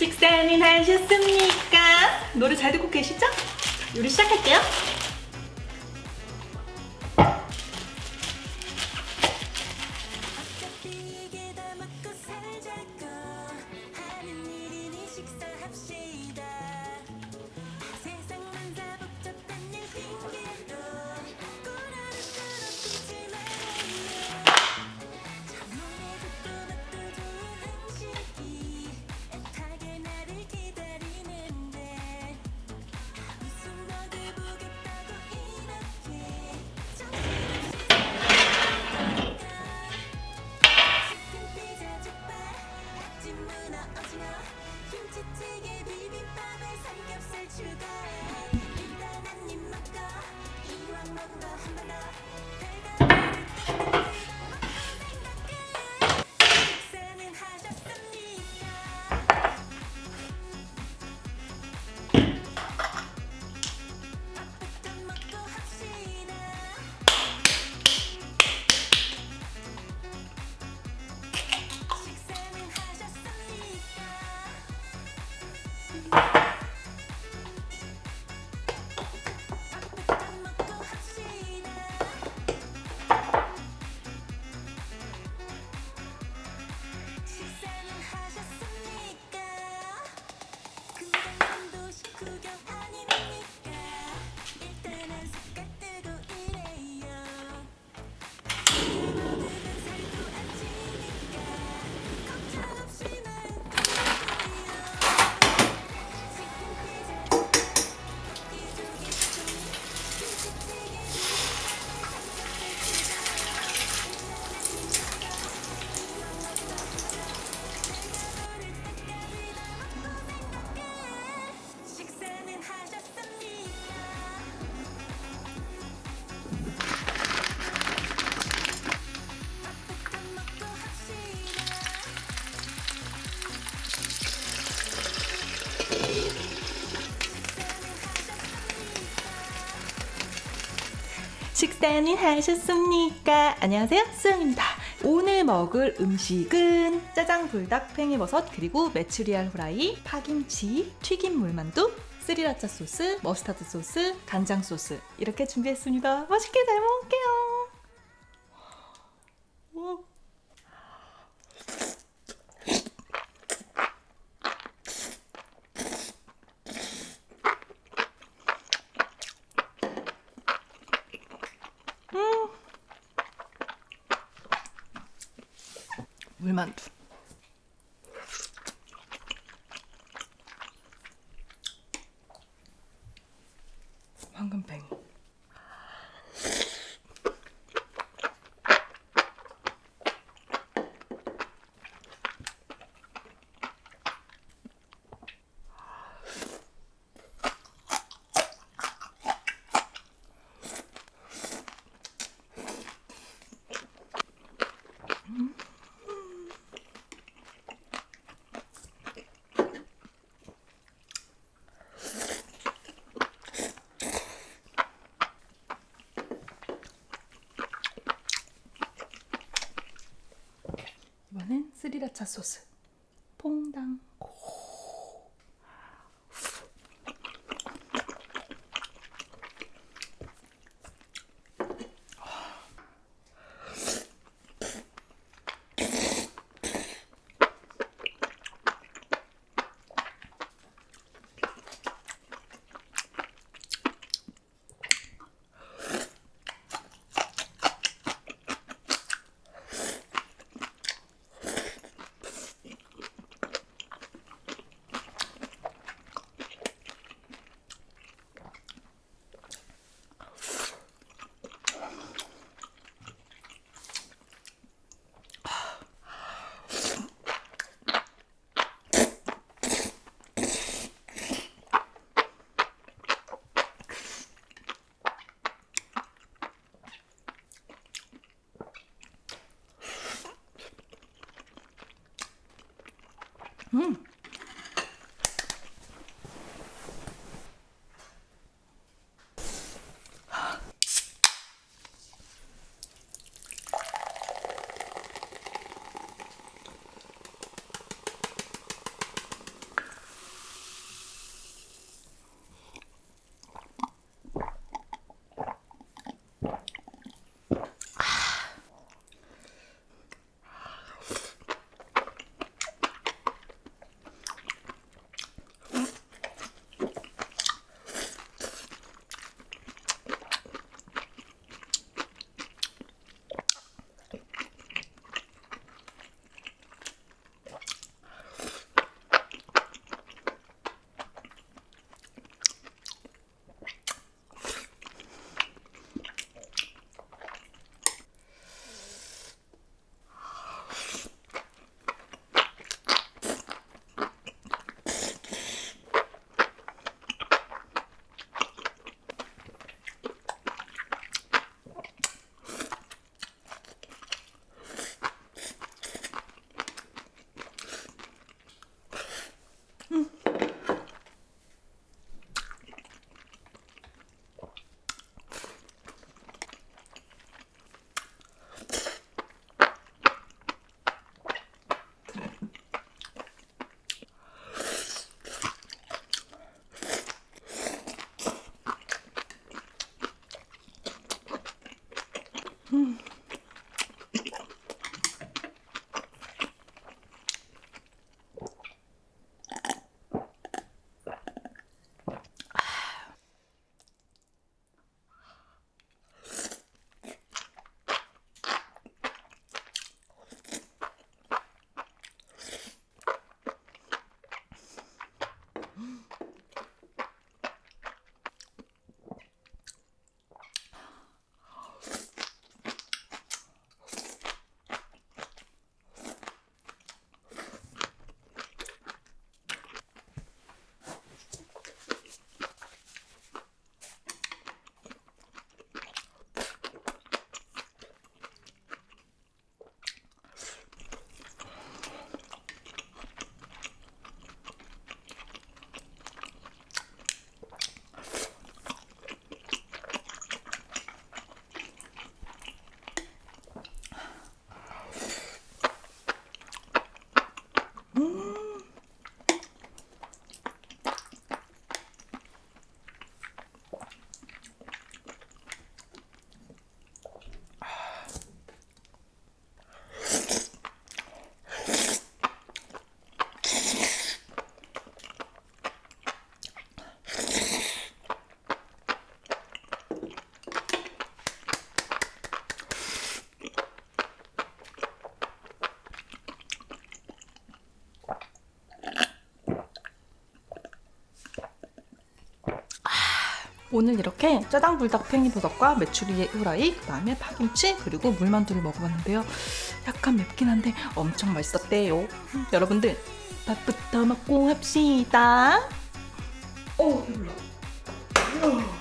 식사는 하셨습니까? 노래 잘 듣고 계시죠? 요리 시작할게요. 식사는 하셨습니까? 안녕하세요, 수영입니다. 오늘 먹을 음식은 짜장 불닭 팽이버섯 그리고 메추리알 후라이, 파김치, 튀김 물만두, 스리라차 소스, 머스타드 소스, 간장 소스 이렇게 준비했습니다. 맛있게 잘 먹을게요. Wilmand. 스리라차 소스. 퐁당. Hmm. 오늘 이렇게 짜장 불닭 팽이버섯과 메추리의 후라이, 그 다음에 파김치 그리고 물만두를 먹어봤는데요. 약간 맵긴 한데 엄청 맛있었대요. 여러분들 밥부터 먹고 합시다. 오 배불러.